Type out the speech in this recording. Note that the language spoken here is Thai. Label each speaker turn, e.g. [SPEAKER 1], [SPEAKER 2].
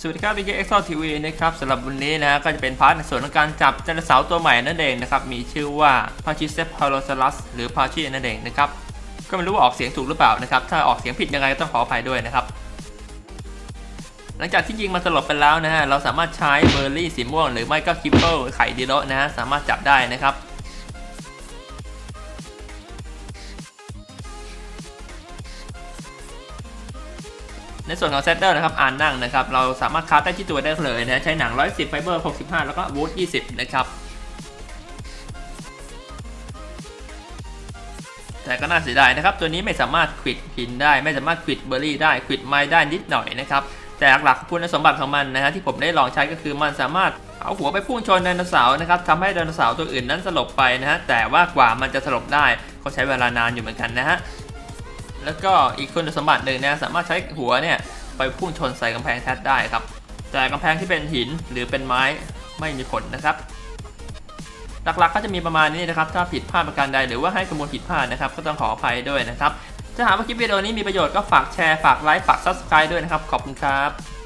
[SPEAKER 1] สวัสดีครับ BK X TV นะครับสำหรับวันนี้นะก็จะเป็นพาร์ทในส่วนของการจับไดโนเสาร์ตัวใหม่นั่นเองนะครับ มีชื่อว่า p a c h y c e p h a l o s a u r u s หรือ p a c h y นั่นเองนะครับ ก็ไม่รู้ว่าออกเสียงถูกหรือเปล่านะครับ ถ้าออกเสียงผิดยังไงก็ต้องขออภัยด้วยนะครับ หลังจากที่ยิงมันสลบไปแล้วนะฮะ เราสามารถใช้เบอร์รี่สีม่วงหรือไม่ก็คิปเปิลไข่ดีโรนะฮะ สามารถจับได้นะครับ ในส่วนของเซตเตอร์นะครับอ่านนั่งนะครับเราสามารถคราฟได้ที่ตัวได้เลยนะใช้หนัง 110 ไฟเบอร์ 65 แล้วก็วูด20 นะครับแต่ก็น่าเสียดายนะครับ ตัวนี้ไม่สามารถควิดหินได้ ไม่สามารถควิดเบอร์รี่ได้ควิดไม้ได้นิดหน่อยนะครับ แต่หลักๆคุณสมบัติของมันนะฮะที่ผมได้ลองใช้ก็คือมันสามารถเอาหัวไปพุ่งชนไดโนเสาร์นะครับทำให้ไดโนเสาร์ตัวอื่นนั้นสลบไปนะฮะแต่ว่ากว่ามันจะสลบได้ก็ใช้เวลานานอยู่เหมือนกันนะฮะ แล้วก็อีกคุณสมบัติหนึ่งนะสามารถใช้หัวเนี่ยไปพุ่งชนใส่กำแพงแทสได้ครับ แต่กำแพงที่เป็นหินหรือเป็นไม้ไม่มีผลนะครับ หลักๆก็จะมีประมาณนี้นะครับ ถ้าผิดพลาดประการใดหรือว่าให้ข้อมูลผิดพลาดนะครับ ก็ต้องขออภัยด้วยนะครับ ถ้าหากว่าคลิปวิดีโอนี้มีประโยชน์ก็ฝากแชร์ ฝากไลค์ ฝาก subscribe ด้วยนะครับ ขอบคุณครับ